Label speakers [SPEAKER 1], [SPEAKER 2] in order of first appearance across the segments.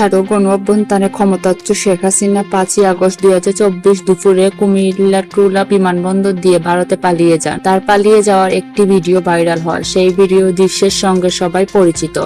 [SPEAKER 1] ছাত্র গণ অভ্যন্তরে ক্ষমতাচ্ছ শেখ হাসিনা পাঁচই আগস্ট দুই হাজার চব্বিশ দুপুরে কুমিল্লা টুলা বিমানবন্দর দিয়ে ভারতে পালিয়ে যান। তার পালিয়ে যাওয়ার একটি ভিডিও ভাইরাল হয়। সেই ভিডিও দৃশ্যের সঙ্গে সবাই পরিচিত।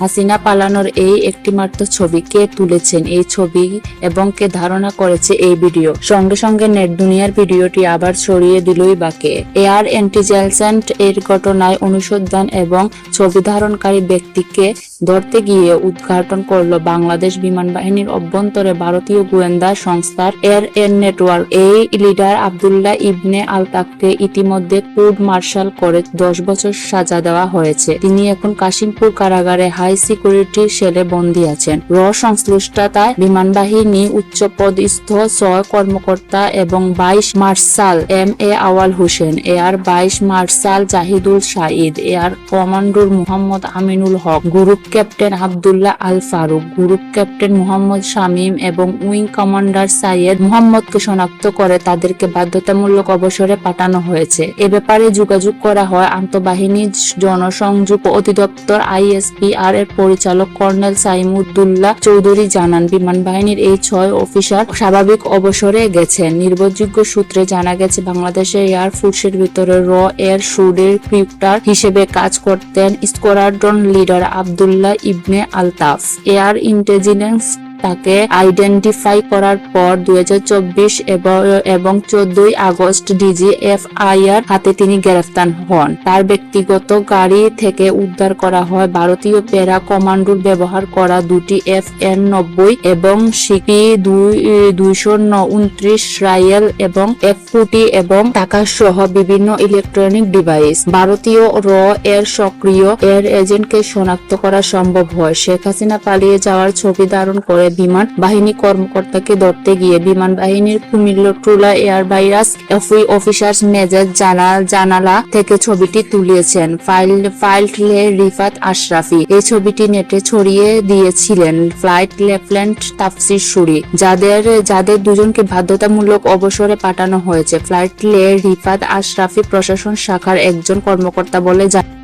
[SPEAKER 1] হাসিনা পালানোর এই একটি মাত্র ছবি কে তুলেছেন? এই ছবি এবং কে ধারণা করেছে এই ভিডিও? সঙ্গে সঙ্গে নেট দুনিয়ার ভিডিওটি আবার ছড়িয়ে দিলই বাকে এয়ার ইন্টেলিজেন্ট এর ঘটনায় অনুসন্ধান এবং ছবি ধারণকারী ব্যক্তিকে ধরতে গিয়ে উদ্ঘাটন করল বাংলাদেশ বিমান বাহিনীর অভ্যন্তরে ভারতীয় গোয়েন্দা সংস্থার এয়ার এর নেটওয়ার্ক। এই লিডার আবদুল্লাহ ইবনে আলতাফকে ইতিমধ্যে কোর্ট মার্শাল করে দশ বছর সাজা দেওয়া হয়েছে। তিনি এখন কাশিমপুর কারাগারে হাই সিকিউরিটি সেলে বন্দী আছেন। র সংশ্লিষ্টতায় বিমান বাহিনী উচ্চ পদস্থ ছয় কর্মকর্তা এবং বাইশ marshal M A Awal Hossain, air বাইশ marshal Zahidul Shahid air commander Mohammad Aminul Haque, group captain Abdullah Al Faruque, group captain Mohammad Shamim এবং উইং কমান্ডার সাইয়েদ মোহাম্মদকে শনাক্ত করে তাদেরকে বাধ্যতামূলক অবসরে পাঠানো হয়েছে। এ ব্যাপারে যোগাযোগ করা হয় আন্তঃবাহিনী জনসংযোগ অধিদপ্তর আইএসপিআর এর পরিচালক কর্নেল সাইমুদ্দুল্লাহ চৌধুরী জানান বিমান বাহিনীর এই ছয় অফিসার স্বাভাবিক অবসরে গেছেন। নির্ভরযোগ্য সূত্রে জানা গেছে বাংলাদেশের এয়ার ফোর্সের ভিতরে র এয়ার শুডের ক্রিপ্টার হিসেবে কাজ করতেন squadron leader Abdullah Ibne Altaf. Air intelligence তাকে আইডেন্টিফাই করার পর দুই এবং চোদ্দই আগস্ট ডিজিএফআইআর হাতে তিনি গ্রেফতার হন। তার ব্যক্তিগত গাড়ি থেকে উদ্ধার করা হয় ভারতীয় প্যারা কমান্ডোর ব্যবহার করা দুটি এফ এন নব্বই এবং সিপি দুইশো উনত্রিশ রাইয়েল এবং এফ ফুটি এবং টাকা সহ বিভিন্ন ইলেকট্রনিক ডিভাইস। ভারতীয় র এর সক্রিয় এর এজেন্টকে শনাক্ত করা সম্ভব হয়। শেখ হাসিনা পালিয়ে যাওয়ার ছবি ধারণ করে বিমান বাহিনী কর্মকর্তাকে ধরতে গিয়ে বিমান বাহিনীর কুমিল্লা ট্রুলা এয়ার ভাইরাস অফিসার্স মেজর জানা জানালা থেকে ছবিটি তুলিয়েছেন ফাইল ফাইল্টলে রিফাত আশরাফি। এই ছবিটি নেটে ছড়িয়ে দিয়েছিলেন ফ্লাইট লেফটেন্যান্ট তাফসির সুরি। যাদের যাদের দুজনকে বাধ্যতামূলক অবসরে পাঠানো হয়েছে, ফ্লাইট লে রিফাত আশরাফি প্রশাসন শাখার একজন কর্মকর্তা বলে জানান